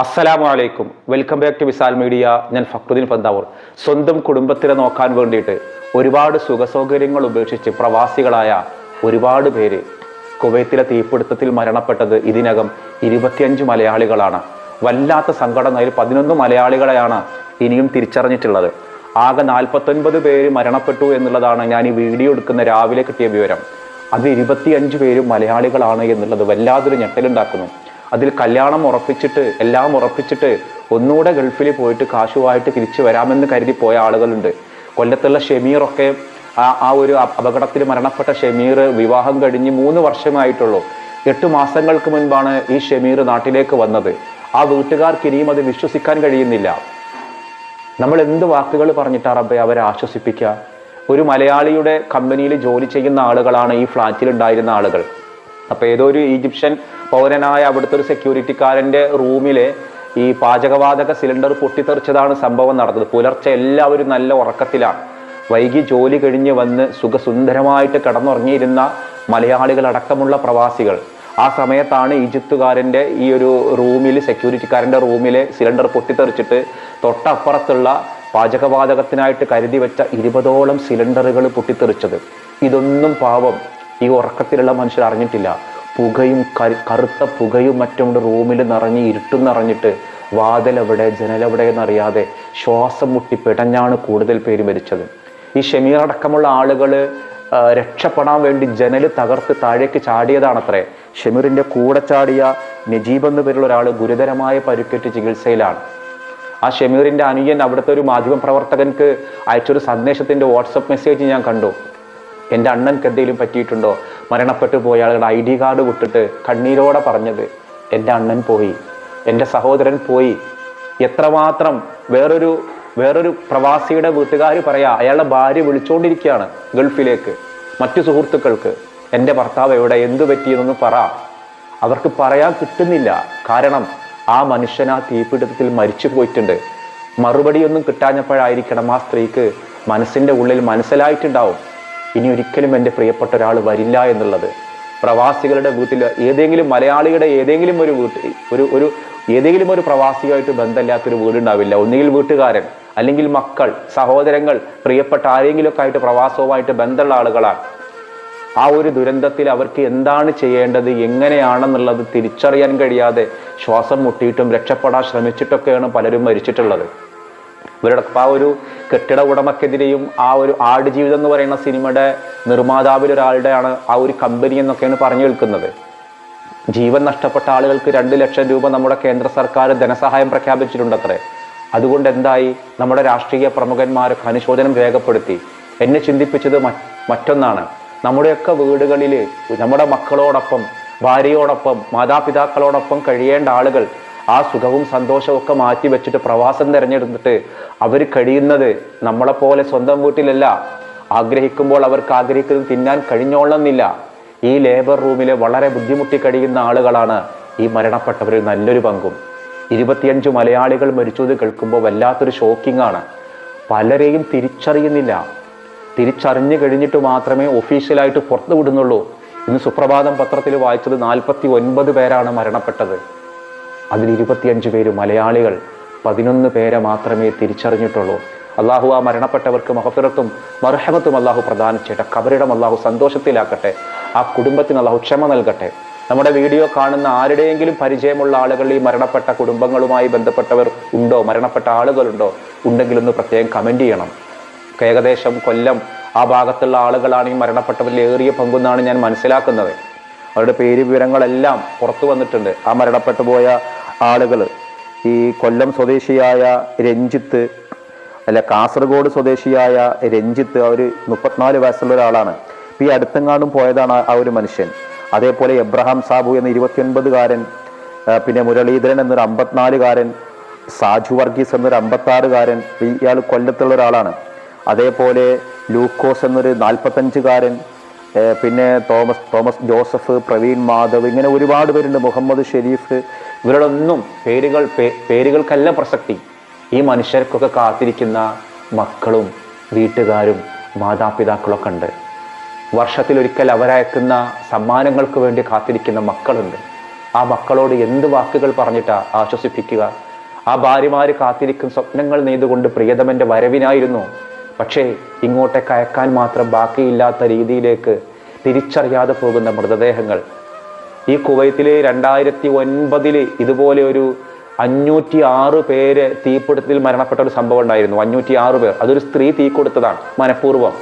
അസ്സലാമു അലൈക്കും. Welcome back to Visal media. ഞാൻ ഫക്രുദ്ദീൻ പന്താവൂർ. സ്വന്തം കുടുംബത്തിനെ നോക്കാൻ വേണ്ടിയിട്ട് ഒരുപാട് സുഖസൗകര്യങ്ങൾ ഉപേക്ഷിച്ച് പ്രവാസികളായ ഒരുപാട് പേര് കുവൈത്തിലെ തീപിടുത്തത്തിൽ മരണപ്പെട്ടത് ഇതിനകം ഇരുപത്തിയഞ്ച് മലയാളികളാണ്. വല്ലാത്ത സങ്കടം അതിൽ പതിനൊന്ന് മലയാളികളെയാണ് ഇനിയും തിരിച്ചറിഞ്ഞിട്ടുള്ളത്. ആകെ നാൽപ്പത്തൊൻപത് പേര് മരണപ്പെട്ടു എന്നുള്ളതാണ് ഞാൻ ഈ വീഡിയോ എടുക്കുന്ന രാവിലെ കിട്ടിയ വിവരം. അത് ഇരുപത്തിയഞ്ച് പേരും മലയാളികളാണ് എന്നുള്ളത് വല്ലാതൊരു ഞെട്ടലുണ്ടാക്കുന്നു. അതിൽ കല്യാണം ഉറപ്പിച്ചിട്ട് എല്ലാം ഉറപ്പിച്ചിട്ട് ഒന്നുകൂടെ ഗൾഫിൽ പോയിട്ട് കാശുമായിട്ട് തിരിച്ചു വരാമെന്ന് കരുതി പോയ ആളുകളുണ്ട്. കൊല്ലത്തുള്ള ഷെമീറൊക്കെ ആ ആ ഒരു അപകടത്തിൽ മരണപ്പെട്ട ഷെമീർ വിവാഹം കഴിഞ്ഞ് മൂന്ന് വർഷമായിട്ടുള്ളൂ. എട്ട് മാസങ്ങൾക്ക് മുൻപാണ് ഈ ഷെമീർ നാട്ടിലേക്ക് വന്നത്. ആ വീട്ടുകാർക്ക് ഇനിയും അത് വിശ്വസിക്കാൻ കഴിയുന്നില്ല. നമ്മൾ എന്ത് വാക്കുകൾ പറഞ്ഞിട്ടാ റബ്ബെ അവരെ ആശ്വസിപ്പിക്കുക? ഒരു മലയാളിയുടെ കമ്പനിയിൽ ജോലി ചെയ്യുന്ന ആളുകളാണ് ഈ ഫ്ലാറ്റിൽ ഉണ്ടായിരുന്ന ആളുകൾ. അപ്പൊ ഏതോ ഒരു ഈജിപ്ഷ്യൻ പൗരനായ അവിടുത്തെ ഒരു സെക്യൂരിറ്റിക്കാരന്റെ റൂമിലെ ഈ പാചകവാതക സിലിണ്ടർ പൊട്ടിത്തെറിച്ചതാണ് സംഭവം നടന്നത്. പുലർച്ചെ എല്ലാവരും നല്ല ഉറക്കത്തിലാണ്. വൈകി ജോലി കഴിഞ്ഞ് വന്ന് സുഖസുന്ദരമായിട്ട് കിടന്നുറങ്ങിയിരുന്ന മലയാളികളടക്കമുള്ള പ്രവാസികൾ. ആ സമയത്താണ് ഈജിപ്തുകാരന്റെ ഈ ഒരു റൂമിൽ സെക്യൂരിറ്റിക്കാരന്റെ റൂമിലെ സിലിണ്ടർ പൊട്ടിത്തെറിച്ചിട്ട് തൊട്ടപ്പുറത്തുള്ള പാചകവാതകത്തിനായിട്ട് കരുതി വെച്ച ഇരുപതോളം സിലിണ്ടറുകൾ പൊട്ടിത്തെറിച്ചത്. ഇതൊന്നും പാവം ഈ ഉറക്കത്തിലുള്ള മനുഷ്യർ അറിഞ്ഞിട്ടില്ല. പുകയും കറുത്ത പുകയും മറ്റും കൊണ്ട് റൂമിൽ നിറഞ്ഞ് ഇരുട്ടും വാതിലെവിടെ ജനലെവിടെ എന്നറിയാതെ ശ്വാസം മുട്ടി പിടഞ്ഞാണ് കൂടുതൽ പേര് മരിച്ചത്. ഈ ഷമീർ അടക്കമുള്ള ആളുകൾ രക്ഷപ്പെടാൻ വേണ്ടി ജനൽ തകർത്ത് താഴേക്ക് ചാടിയതാണത്രേ. ഷമീറിന്റെ കൂടെ ചാടിയ നജീബ് എന്നു പേരുള്ള ഒരാൾ ഗുരുതരമായ പരുക്കേറ്റ് ചികിത്സയിലാണ്. ആ ഷമീറിന്റെ അനുയൻ അവിടുത്തെ ഒരു മാധ്യമ പ്രവർത്തകൻക്ക് അയച്ചൊരു സന്ദേശത്തിന്റെ വാട്സപ്പ് മെസ്സേജ് ഞാൻ കണ്ടു. എന്റെ അണ്ണൻക്ക് എന്തെങ്കിലും പറ്റിയിട്ടുണ്ടോ? മരണപ്പെട്ടു പോയ ആളുകളുടെ ഐ ഡി കാർഡ് വിട്ടിട്ട് കണ്ണീരോടെ പറഞ്ഞത് എന്റെ അണ്ണൻ പോയി എന്റെ സഹോദരൻ പോയി. എത്രമാത്രം വേറൊരു വേറൊരു പ്രവാസിയുടെ വീട്ടുകാർ പറയാ അയാളുടെ ഭാര്യ വിളിച്ചുകൊണ്ടിരിക്കുകയാണ് ഗൾഫിലേക്ക്. മറ്റു സുഹൃത്തുക്കൾക്ക് എന്റെ ഭർത്താവ് എവിടെ എന്തു പറ്റിയെന്നൊന്ന് പറ. അവർക്ക് പറയാൻ കിട്ടുന്നില്ല. കാരണം ആ മനുഷ്യൻ ആ തീപിടുത്തത്തിൽ മരിച്ചു പോയിട്ടുണ്ട്. മറുപടിയൊന്നും കിട്ടാഞ്ഞപ്പോഴായിരിക്കണം ആ സ്ത്രീക്ക് മനസ്സിന്റെ ഉള്ളിൽ മനസ്സിലായിട്ടുണ്ടാവും. ഇനി ഒരിക്കലും എന്റെ പ്രിയപ്പെട്ട ഒരാൾ വരില്ല എന്നുള്ളത്. പ്രവാസികളുടെ വീട്ടിൽ ഏതെങ്കിലും മലയാളിയുടെ ഏതെങ്കിലും ഒരു വീട്ടിൽ ഒരു ഒരു ഏതെങ്കിലും ഒരു പ്രവാസിയായിട്ട് ബന്ധമില്ലാത്തൊരു വീടുണ്ടാവില്ല. ഒന്നുകിൽ വീട്ടുകാരൻ അല്ലെങ്കിൽ മക്കൾ സഹോദരങ്ങൾ പ്രിയപ്പെട്ട ആരെങ്കിലുമൊക്കെ ആയിട്ട് പ്രവാസവുമായിട്ട് ബന്ധമുള്ള ആളുകളാണ്. ആ ഒരു ദുരന്തത്തിൽ അവർക്ക് എന്താണ് ചെയ്യേണ്ടത് എങ്ങനെയാണെന്നുള്ളത് തിരിച്ചറിയാൻ കഴിയാതെ ശ്വാസം മുട്ടിയിട്ടും രക്ഷപ്പെടാൻ ശ്രമിച്ചിട്ടൊക്കെയാണ് പലരും മരിച്ചിട്ടുള്ളത്. ഇവരുടെ ആ ഒരു കെട്ടിട ഉടമക്കെതിരെയും ആ ഒരു ആടുജീവിതം എന്ന് പറയുന്ന സിനിമയുടെ നിർമ്മാതാവിൽ ഒരാളുടെയാണ് ആ ഒരു കമ്പനി എന്നൊക്കെയാണ് പറഞ്ഞു കേൾക്കുന്നത്. ജീവൻ നഷ്ടപ്പെട്ട ആളുകൾക്ക് രണ്ട് ലക്ഷം രൂപ നമ്മുടെ കേന്ദ്ര സർക്കാർ ധനസഹായം പ്രഖ്യാപിച്ചിട്ടുണ്ടത്രേ. അതുകൊണ്ട് എന്തായി? നമ്മുടെ രാഷ്ട്രീയ പ്രമുഖന്മാരൊക്കെ അനുശോചനം രേഖപ്പെടുത്തി. എന്നെ ചിന്തിപ്പിച്ചത് മറ്റൊന്നാണ്. നമ്മുടെയൊക്കെ വീടുകളിൽ നമ്മുടെ മക്കളോടൊപ്പം ഭാര്യയോടൊപ്പം മാതാപിതാക്കളോടൊപ്പം കഴിയേണ്ട ആളുകൾ ആ സുഖവും സന്തോഷവും ഒക്കെ മാറ്റി വെച്ചിട്ട് പ്രവാസം തിരഞ്ഞെടുത്തിട്ട് അവർ കഴിയുന്നത് നമ്മളെപ്പോലെ സ്വന്തം വീട്ടിലല്ല. ആഗ്രഹിക്കുമ്പോൾ അവർക്ക് ആഗ്രഹിക്കുന്നത് തിന്നാൻ കഴിഞ്ഞോളന്നില്ല. ഈ ലേബർ റൂമിലെ വളരെ ബുദ്ധിമുട്ടി കഴിയുന്ന ആളുകളാണ് ഈ മരണപ്പെട്ടവരിൽ നല്ലൊരു പങ്കും. ഇരുപത്തിയഞ്ച് മലയാളികൾ മരിച്ചു എന്ന് കേൾക്കുമ്പോൾ വല്ലാത്തൊരു ഷോക്കിംഗ് ആണ്. പലരെയും തിരിച്ചറിയുന്നില്ല. തിരിച്ചറിഞ്ഞു കഴിഞ്ഞിട്ട് മാത്രമേ ഒഫീഷ്യലായിട്ട് പുറത്തു വിടുന്നുള്ളൂ ഇന്ന് സുപ്രഭാതം പത്രത്തിൽ വായിച്ചത് നാൽപ്പത്തി ഒൻപത് പേരാണ് മരണപ്പെട്ടത്. അതിൽ ഇരുപത്തിയഞ്ച് പേര് മലയാളികൾ പതിനൊന്ന് പേരെ മാത്രമേ തിരിച്ചറിഞ്ഞിട്ടുള്ളൂ. അള്ളാഹു ആ മരണപ്പെട്ടവർക്ക് മഹഫിറത്തും മർഹമത്തും അള്ളാഹു പ്രദാനം ചെയ്യട്ടെ കബറിടം അള്ളാഹു സന്തോഷത്തിലാക്കട്ടെ. ആ കുടുംബത്തിന് അള്ളാഹു ക്ഷമ നൽകട്ടെ. നമ്മുടെ വീഡിയോ കാണുന്ന ആരുടെയെങ്കിലും പരിചയമുള്ള ആളുകൾ ഈ മരണപ്പെട്ട കുടുംബങ്ങളുമായി ബന്ധപ്പെട്ടവർ ഉണ്ടോ? മരണപ്പെട്ട ആളുകളുണ്ടോ? ഉണ്ടെങ്കിൽ ഒന്ന് പ്രത്യേകം കമന്റ് ചെയ്യണം. ഏകദേശം കൊല്ലം ആ ഭാഗത്തുള്ള ആളുകളാണ് ഈ മരണപ്പെട്ടവരിൽ ഏറിയ പങ്കുന്നാണ് ഞാൻ മനസ്സിലാക്കുന്നത്. അവരുടെ പേര് വിവരങ്ങളെല്ലാം പുറത്തു വന്നിട്ടുണ്ട്. ആ മരണപ്പെട്ടു പോയ ആളുകൾ ഈ കൊല്ലം സ്വദേശിയായ രഞ്ജിത്ത് അല്ല കാസർഗോഡ് സ്വദേശിയായ രഞ്ജിത്ത് അവർ മുപ്പത്തിനാല് വയസ്സുള്ള ഒരാളാണ്. ഈ അടുത്തെങ്ങാണ്ടും പോയതാണ് ആ- ഒരു മനുഷ്യൻ. അതേപോലെ എബ്രഹാം സാബു എന്ന ഇരുപത്തിയൊൻപതുകാരൻ കാരൻ പിന്നെ മുരളീധരൻ എന്നൊരു അമ്പത്തിനാലുകാരൻ സാജു വർഗീസ് എന്നൊരു അമ്പത്താറുകാരൻ ഇയാൾ കൊല്ലത്തുള്ള ഒരാളാണ്. അതേപോലെ ലൂക്കോസ് എന്നൊരു നാൽപ്പത്തഞ്ചുകാരൻ കാരൻ പിന്നെ Thomas Thomas Joseph Praveen Madhav ഇങ്ങനെ ഒരുപാട് പേരുണ്ട്. മുഹമ്മദ് ഷെരീഫ് ഇവരുടെ ഒന്നും പേരുകൾ പേരുകൾക്കല്ല പ്രസക്തി. ഈ മനുഷ്യർക്കൊക്കെ കാത്തിരിക്കുന്ന മക്കളും വീട്ടുകാരും മാതാപിതാക്കളൊക്കെ ഉണ്ട്. വർഷത്തിലൊരിക്കൽ അവരയക്കുന്ന സമ്മാനങ്ങൾക്ക് വേണ്ടി കാത്തിരിക്കുന്ന മക്കളുണ്ട്. ആ മക്കളോട് എന്ത് വാക്കുകൾ പറഞ്ഞിട്ടാ ആശ്വസിപ്പിക്കുക? ആ ഭാര്യമാർ കാത്തിരിക്കും സ്വപ്നങ്ങൾ നെയ്തുകൊണ്ട് പ്രിയതമന്റെ വരവിനായിരുന്നു. പക്ഷേ ഇങ്ങോട്ടേക്ക് അയക്കാൻ മാത്രം ബാക്കിയില്ലാത്ത രീതിയിലേക്ക് തിരിച്ചറിയാതെ പോകുന്ന മൃതദേഹങ്ങൾ ഈ കുവൈത്തിൽ രണ്ടായിരത്തി ഒൻപതിൽ ഇതുപോലെ ഒരു അഞ്ഞൂറ്റി ആറ് പേര് തീപിടുത്തത്തിൽ മരണപ്പെട്ട ഒരു സംഭവം ഉണ്ടായിരുന്നു. അഞ്ഞൂറ്റി ആറ് പേർ. അതൊരു സ്ത്രീ തീ കൊടുത്തതാണ്. മനഃപൂർവം.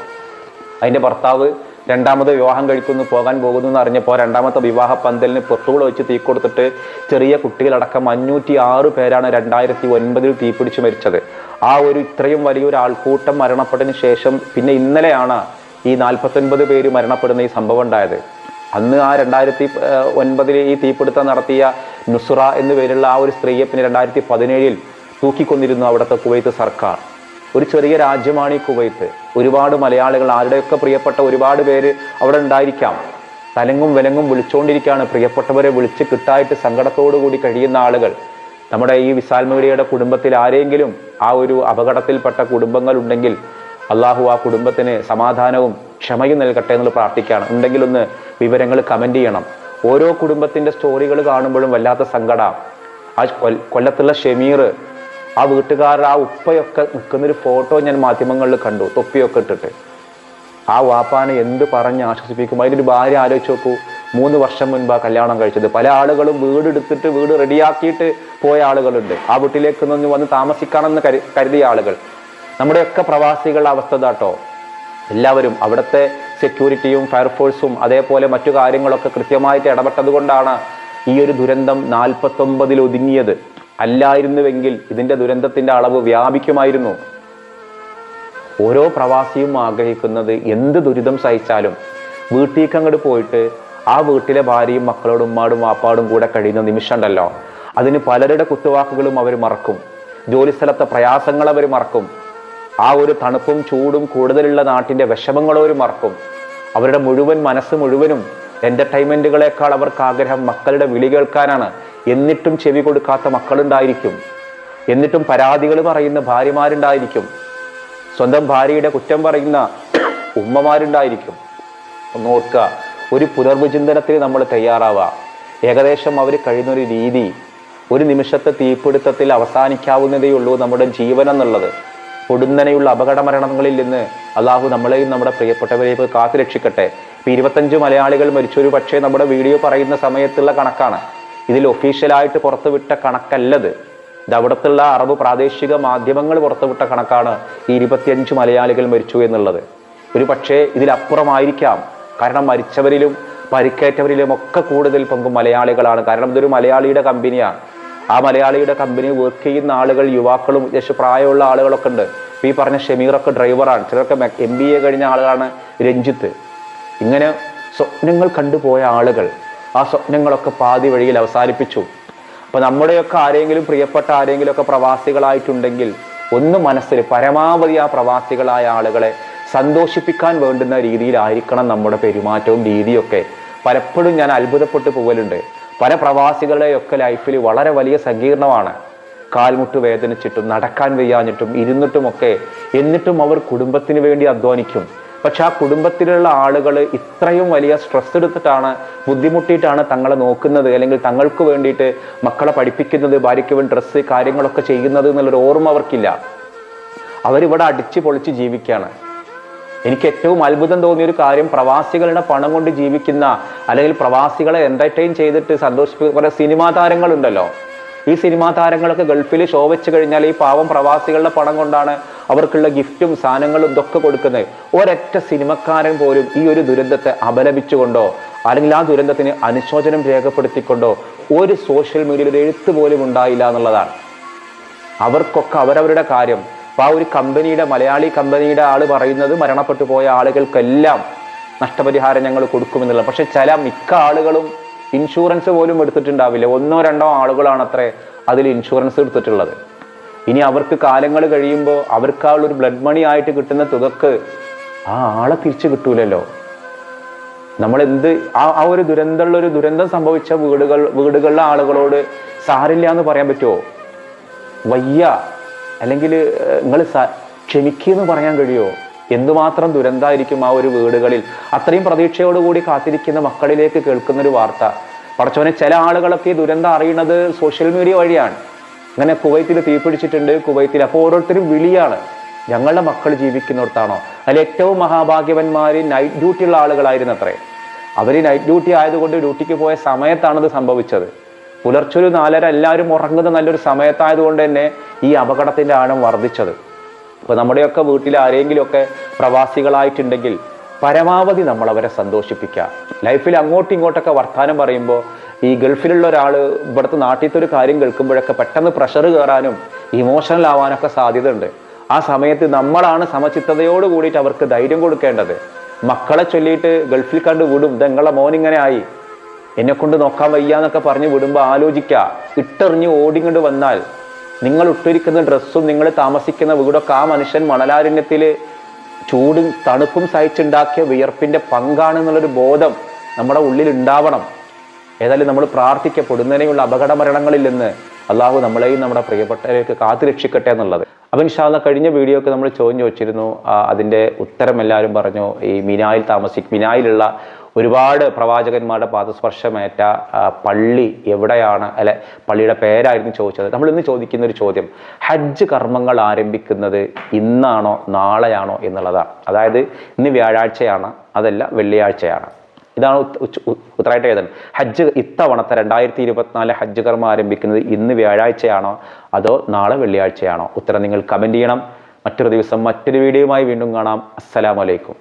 അതിന്റെ ഭർത്താവ് രണ്ടാമത് വിവാഹം കഴിക്കുന്നു പോകാൻ പോകുന്നു എന്ന് അറിഞ്ഞപ്പോൾ രണ്ടാമത്തെ വിവാഹ പന്തലിന് പെട്രോൾ വെച്ച് തീ കൊടുത്തിട്ട് ചെറിയ കുട്ടികളടക്കം അഞ്ഞൂറ്റി ആറ് പേരാണ് രണ്ടായിരത്തി ഒൻപതിൽ തീപിടിച്ച് മരിച്ചത്. ആ ഒരു ഇത്രയും വലിയൊരു ആൾക്കൂട്ടം മരണപ്പെട്ടതിന് ശേഷം പിന്നെ ഇന്നലെയാണ് ഈ നാൽപ്പത്തൊൻപത് പേര് മരണപ്പെടുന്ന ഈ സംഭവം ഉണ്ടായത്. അന്ന് ആ രണ്ടായിരത്തി ഒൻപതിൽ ഈ തീപിടുത്തം നടത്തിയ നുസുറ എന്നു പേരുള്ള ആ ഒരു സ്ത്രീയെ പിന്നെ രണ്ടായിരത്തി പതിനേഴിൽ തൂക്കിക്കൊന്നിരുന്നു അവിടുത്തെ കുവൈത്ത് സർക്കാർ. ഒരു ചെറിയ രാജ്യമാണ് ഈ കുവൈത്ത്. ഒരുപാട് മലയാളികൾ ആരുടെയൊക്കെ പ്രിയപ്പെട്ട ഒരുപാട് പേര് അവിടെ ഉണ്ടായിരിക്കാം. തലങ്ങും വിലങ്ങും വിളിച്ചുകൊണ്ടിരിക്കുകയാണ് പ്രിയപ്പെട്ടവരെ വിളിച്ച് കിട്ടായിട്ട് കൂടി കഴിയുന്ന ആളുകൾ. നമ്മുടെ ഈ വിശാൽ കുടുംബത്തിൽ ആരെങ്കിലും ആ ഒരു അപകടത്തിൽപ്പെട്ട കുടുംബങ്ങൾ ഉണ്ടെങ്കിൽ അള്ളാഹു ആ കുടുംബത്തിന് സമാധാനവും ക്ഷമയും നൽകട്ടെ എന്ന് പ്രാർത്ഥിക്കുകയാണ്. ഉണ്ടെങ്കിൽ ഒന്ന് വിവരങ്ങൾ കമന്റ് ചെയ്യണം. ഓരോ കുടുംബത്തിന്റെ സ്റ്റോറികൾ കാണുമ്പോഴും വല്ലാത്ത സങ്കടം. ആ കൊല്ലത്തുള്ള ഷെമീർ ആ വീട്ടുകാരുടെ ആ ഉപ്പയൊക്കെ നിൽക്കുന്നൊരു ഫോട്ടോ ഞാൻ മാധ്യമങ്ങളിൽ കണ്ടു തൊപ്പിയൊക്കെ ഇട്ടിട്ട്. ആ വാപ്പാനെ എന്ത് പറഞ്ഞ് ആശ്വസിപ്പിക്കും? അതിന്റെ ഒരു ഭാര്യ ആലോചിച്ച് നോക്കൂ. മൂന്ന് വർഷം മുൻപ് ആ കല്യാണം കഴിച്ചത്. പല ആളുകളും വീട് എടുത്തിട്ട് വീട് റെഡിയാക്കിയിട്ട് പോയ ആളുകളുണ്ട്. ആ വീട്ടിലേക്ക് നിന്ന് വന്ന് താമസിക്കണമെന്ന് കരു കരുതിയ ആളുകൾ. നമ്മുടെയൊക്കെ പ്രവാസികളുടെ അവസ്ഥ ഇതാട്ടോ. എല്ലാവരും അവിടുത്തെ സെക്യൂരിറ്റിയും ഫയർഫോഴ്സും അതേപോലെ മറ്റു കാര്യങ്ങളൊക്കെ കൃത്യമായിട്ട് ഇടപെട്ടതുകൊണ്ടാണ് ഈ ഒരു ദുരന്തം നാൽപ്പത്തൊമ്പതിൽ ഒതുങ്ങിയത്. അല്ലായിരുന്നുവെങ്കിൽ ഇതിന്റെ ദുരന്തത്തിന്റെ അളവ് വ്യാപിക്കുമായിരുന്നു. ഓരോ പ്രവാസിയും ആഗ്രഹിക്കുന്നത് എന്ത് ദുരിതം സഹിച്ചാലും വീട്ടിലേക്ക് അങ്ങോട്ട് പോയിട്ട് ആ വീട്ടിലെ ഭാര്യയും മക്കളോടും ഉമ്മാടും വാപ്പാടും കൂടെ കഴിയുന്ന നിമിഷം ഉണ്ടല്ലോ അതിന് പലരുടെ കുത്തുവാക്കുകളും അവർ മറക്കും. ജോലിസ്ഥലത്തെ പ്രയാസങ്ങൾ അവർ മറക്കും. ആ ഒരു തണുപ്പും ചൂടും കൂടുതലുള്ള നാട്ടിന്റെ വിഷമങ്ങളൊരു മറക്കും. അവരുടെ മുഴുവൻ മനസ്സ് മുഴുവനും എന്റർടൈൻമെന്റുകളെക്കാൾ അവർക്ക് ആഗ്രഹം മക്കളുടെ വിളി കേൾക്കാനാണ്. എന്നിട്ടും ചെവി കൊടുക്കാത്ത മക്കളുണ്ടായിരിക്കും. എന്നിട്ടും പരാതികൾ പറയുന്ന ഭാര്യമാരുണ്ടായിരിക്കും. സ്വന്തം ഭാര്യയുടെ കുറ്റം പറയുന്ന ഉമ്മമാരുണ്ടായിരിക്കും. ഒന്ന് ഓർക്കുക ഒരു പുനർവിചിന്തനത്തിന് നമ്മൾ തയ്യാറാവുക. ഏകദേശം അവർ കഴിയുന്നൊരു രീതി ഒരു നിമിഷത്തെ തീപിടുത്തത്തിൽ അവസാനിക്കാവുന്നതേ ഉള്ളൂ നമ്മുടെ ജീവൻ എന്നുള്ളത്. പൊടുന്നനെയുള്ള അപകട മരണങ്ങളിൽ നിന്ന് അള്ളാഹു നമ്മളെയും നമ്മുടെ പ്രിയപ്പെട്ടവരെയും കാത്തു രക്ഷിക്കട്ടെ. ഇപ്പം ഇരുപത്തഞ്ച് മലയാളികൾ മരിച്ചൊരു പക്ഷേ നമ്മുടെ വീഡിയോ പറയുന്ന സമയത്തുള്ള കണക്കാണ്. ഇതിൽ ഒഫീഷ്യലായിട്ട് പുറത്തുവിട്ട കണക്കല്ലത്. ഇത് അവിടത്തുള്ള അറബ് പ്രാദേശിക മാധ്യമങ്ങൾ പുറത്തുവിട്ട കണക്കാണ് ഈ ഇരുപത്തിയഞ്ച് മലയാളികൾ മരിച്ചു എന്നുള്ളത്. ഒരു പക്ഷേ ഇതിലപ്പുറമായിരിക്കാം. കാരണം മരിച്ചവരിലും പരിക്കേറ്റവരിലും ഒക്കെ കൂടുതൽ പങ്കും മലയാളികളാണ്. കാരണം ഇതൊരു മലയാളിയുടെ കമ്പനിയാണ്. ആ മലയാളിയുടെ കമ്പനി വർക്ക് ചെയ്യുന്ന ആളുകൾ യുവാക്കളും ഏകദേശം പ്രായമുള്ള ആളുകളൊക്കെ ഉണ്ട്. ഇപ്പൊ ഈ പറഞ്ഞ ഷമീറൊക്കെ ഡ്രൈവറാണ് ചിലർക്ക് എം ബി എ കഴിഞ്ഞ ആളുകളാണ് രഞ്ജിത്ത്. ഇങ്ങനെ സ്വപ്നങ്ങൾ കണ്ടുപോയ ആളുകൾ ആ സ്വപ്നങ്ങളൊക്കെ പാതി വഴിയിൽ അവസാനിപ്പിച്ചു. അപ്പോൾ നമ്മുടെയൊക്കെ ആരെങ്കിലും പ്രിയപ്പെട്ട ആരെങ്കിലുമൊക്കെ പ്രവാസികളായിട്ടുണ്ടെങ്കിൽ ഒന്ന് മനസ്സിൽ പരമാവധി ആ പ്രവാസികളായ ആളുകളെ സന്തോഷിപ്പിക്കാൻ വേണ്ടുന്ന രീതിയിലായിരിക്കണം നമ്മുടെ പെരുമാറ്റവും രീതിയൊക്കെ. പലപ്പോഴും ഞാൻ അത്ഭുതപ്പെട്ടു പോകലുണ്ട്. പല പ്രവാസികളുടെയൊക്കെ ലൈഫിൽ വളരെ വലിയ സങ്കീർണമാണ്. കാൽമുട്ട് വേദനിച്ചിട്ടും നടക്കാൻ വയ്യാഞ്ഞിട്ടും ഇരുന്നിട്ടുമൊക്കെ എന്നിട്ടും അവർ കുടുംബത്തിന് വേണ്ടി അധ്വാനിക്കും. പക്ഷെ ആ കുടുംബത്തിലുള്ള ആളുകൾ ഇത്രയും വലിയ സ്ട്രെസ് എടുത്തിട്ടാണ് ബുദ്ധിമുട്ടിയിട്ടാണ് തങ്ങളെ നോക്കുന്നത്. അല്ലെങ്കിൽ തങ്ങൾക്ക് വേണ്ടിയിട്ട് മക്കളെ പഠിപ്പിക്കുന്നത് ഭാര്യയ്ക്ക് വേണ്ടി ഡ്രസ്സ് കാര്യങ്ങളൊക്കെ ചെയ്യുന്നത് എന്നുള്ളൊരു ഓർമ്മ അവർക്കില്ല. അവരിവിടെ അടിച്ചു പൊളിച്ച് ജീവിക്കുകയാണ്. എനിക്ക് ഏറ്റവും അത്ഭുതം തോന്നിയ ഒരു കാര്യം പ്രവാസികളുടെ പണം കൊണ്ട് ജീവിക്കുന്ന അല്ലെങ്കിൽ പ്രവാസികളെ എന്റർടൈൻ ചെയ്തിട്ട് സന്തോഷിപ്പിക്കുന്ന കുറെ സിനിമാ താരങ്ങളുണ്ടല്ലോ. ഈ സിനിമാ താരങ്ങളൊക്കെ ഗൾഫിൽ ഷോ വെച്ച് കഴിഞ്ഞാൽ ഈ പാവം പ്രവാസികളുടെ പണം കൊണ്ടാണ് അവർക്കുള്ള ഗിഫ്റ്റും സാധനങ്ങളും ഇതൊക്കെ കൊടുക്കുന്നത്. ഒരൊറ്റ സിനിമക്കാരൻ പോലും ഈ ഒരു ദുരന്തത്തെ അപലപിച്ചുകൊണ്ടോ അല്ലെങ്കിൽ ആ ദുരന്തത്തിന് അനുശോചനം രേഖപ്പെടുത്തിക്കൊണ്ടോ ഒരു സോഷ്യൽ മീഡിയയിൽ ഒരു എഴുത്ത് പോലും ഉണ്ടായില്ല എന്നുള്ളതാണ്. അവർക്കൊക്കെ അവരവരുടെ കാര്യം അപ്പൊ ആ ഒരു കമ്പനിയുടെ മലയാളി കമ്പനിയുടെ ആൾ പറയുന്നത് മരണപ്പെട്ടു പോയ ആളുകൾക്കെല്ലാം നഷ്ടപരിഹാരം ഞങ്ങൾ കൊടുക്കുമെന്നുള്ള പക്ഷെ ചില മിക്ക ആളുകളും ഇൻഷുറൻസ് പോലും എടുത്തിട്ടുണ്ടാവില്ല. ഒന്നോ രണ്ടോ ആളുകളാണ് അത്രേ അതിൽ ഇൻഷുറൻസ് എടുത്തിട്ടുള്ളത്. ഇനി അവർക്ക് കാലങ്ങൾ കഴിയുമ്പോൾ അവർക്ക് ആ ഒരു ബ്ലഡ് മണി ആയിട്ട് കിട്ടുന്ന തുകക്ക് ആ ആളെ തിരിച്ചു കിട്ടൂലല്ലോ. നമ്മൾ എന്ത് ആ ആ ഒരു ദുരന്തമുള്ള ഒരു ദുരന്തം സംഭവിച്ച വീടുകൾ വീടുകളിലെ ആളുകളോട് സാരില്ല എന്ന് പറയാൻ പറ്റുമോ വയ്യ. അല്ലെങ്കിൽ നിങ്ങൾ ക്ഷമിക്കുമെന്ന് പറയാൻ കഴിയുമോ എന്തുമാത്രം ദുരന്തമായിരിക്കും ആ ഒരു വീടുകളിൽ? അത്രയും പ്രതീക്ഷയോടുകൂടി കാത്തിരിക്കുന്ന മക്കളിലേക്ക് കേൾക്കുന്ന ഒരു വാർത്ത. പടച്ചോനെ ചില ആളുകളൊക്കെ ദുരന്തം അറിയുന്നത് സോഷ്യൽ മീഡിയ വഴിയാണ്. അങ്ങനെ കുവൈത്തിൽ തീപിടിച്ചിട്ടുണ്ട് കുവൈത്തിൽ. അപ്പോൾ ഓരോരുത്തരും വിളിയാണ്. ഞങ്ങളുടെ മക്കൾ ജീവിക്കുന്നിടത്താണോ? അതിൽ ഏറ്റവും മഹാഭാഗ്യവന്മാർ നൈറ്റ് ഡ്യൂട്ടി ഉള്ള ആളുകളായിരുന്നു അത്രേ അവർ നൈറ്റ് ഡ്യൂട്ടി ആയതുകൊണ്ട് ഡ്യൂട്ടിക്ക് പോയ സമയത്താണത് സംഭവിച്ചത്. പുലർച്ചെ ഒരു നാലര എല്ലാവരും ഉറങ്ങുന്ന നല്ലൊരു സമയത്തായതുകൊണ്ട് തന്നെ ഈ അപകടത്തിന്റെ ആഴം വർദ്ധിച്ചത്. ഇപ്പോൾ നമ്മുടെയൊക്കെ വീട്ടിൽ ആരെങ്കിലുമൊക്കെ പ്രവാസികളായിട്ടുണ്ടെങ്കിൽ പരമാവധി നമ്മൾ അവരെ സന്തോഷിപ്പിക്കുക. ലൈഫിൽ അങ്ങോട്ടും ഇങ്ങോട്ടൊക്കെ വർത്തമാനം പറയുമ്പോൾ ഈ ഗൾഫിലുള്ള ഒരാൾ ഇവിടുത്തെ നാട്ടിലത്തെ ഒരു കാര്യം കേൾക്കുമ്പോഴൊക്കെ പെട്ടെന്ന് പ്രഷർ കയറാനും ഇമോഷണൽ ആവാനൊക്കെ സാധ്യതയുണ്ട്. ആ സമയത്ത് നമ്മളാണ് സമചിത്തതയോട് കൂടിയിട്ട് അവർക്ക് ധൈര്യം കൊടുക്കേണ്ടത്. മക്കളെ ചൊല്ലിയിട്ട് ഗൾഫിൽ കണ്ട് വിടും. ഇതെങ്ങളെ മോനിങ്ങനെ ആയി. എന്നെ കൊണ്ട് നോക്കാൻ വയ്യ എന്നൊക്കെ പറഞ്ഞ് വിടുമ്പോൾ ആലോചിക്കുക ഇട്ടെറിഞ്ഞ് ഓടിങ്ങോട്ട് വന്നാൽ നിങ്ങൾ ഇട്ടിരിക്കുന്ന ഡ്രസ്സും നിങ്ങൾ താമസിക്കുന്ന വീടൊക്കെ ആ മനുഷ്യൻ മണലാരണ്യത്തിൽ ചൂടും തണുപ്പും സഹിച്ചുണ്ടാക്കിയ വിയർപ്പിന്റെ പങ്കാണെന്നുള്ളൊരു ബോധം നമ്മുടെ ഉള്ളിൽ ഉണ്ടാവണം ഏതായാലും നമ്മൾ പ്രാർത്ഥിക്കപ്പെടുന്നതിനെയുള്ള അപകട മരണങ്ങളിൽ നിന്ന് അള്ളാഹു നമ്മളെയും നമ്മുടെ പ്രിയപ്പെട്ടവരെയൊക്കെ കാത്തു രക്ഷിക്കട്ടെ എന്നുള്ളത്. അപ്പം ഇൻഷാല്ല കഴിഞ്ഞ വീഡിയോ ഒക്കെ നമ്മൾ ചോദിച്ചു ചോദിച്ചിരുന്നു. ആ, അതിന്റെ ഉത്തരം എല്ലാവരും പറഞ്ഞു. ഈ മിനായിൽ താമസി മിനായിലുള്ള ഒരുപാട് പ്രവാചകന്മാരുടെ പാദസ്പർശമേറ്റ പള്ളി എവിടെയാണ് അല്ലെ പള്ളിയുടെ പേരായിരുന്നു ചോദിച്ചത്. നമ്മൾ ഇന്ന് ചോദിക്കുന്ന ഒരു ചോദ്യം ഹജ്ജ് കർമ്മങ്ങൾ ആരംഭിക്കുന്നത് ഇന്നാണോ നാളെയാണോ എന്നുള്ളതാണ്. അതായത് ഇന്ന് വ്യാഴാഴ്ചയാണ് അതല്ല വെള്ളിയാഴ്ചയാണ്. ഇതാണ് ഉത്തരായിട്ട് എഴുതുന്നത് ഹജ്ജ് ഇത്തവണത്തെ രണ്ടായിരത്തി ഇരുപത്തിനാല് ഹജ്ജ് കർമ്മം ആരംഭിക്കുന്നത് ഇന്ന് വ്യാഴാഴ്ചയാണോ അതോ നാളെ വെള്ളിയാഴ്ചയാണോ? ഉത്തരം നിങ്ങൾ കമന്റ് ചെയ്യണം. മറ്റൊരു ദിവസം മറ്റൊരു വീഡിയോയുമായി വീണ്ടും കാണാം. അസ്സലാമലൈക്കും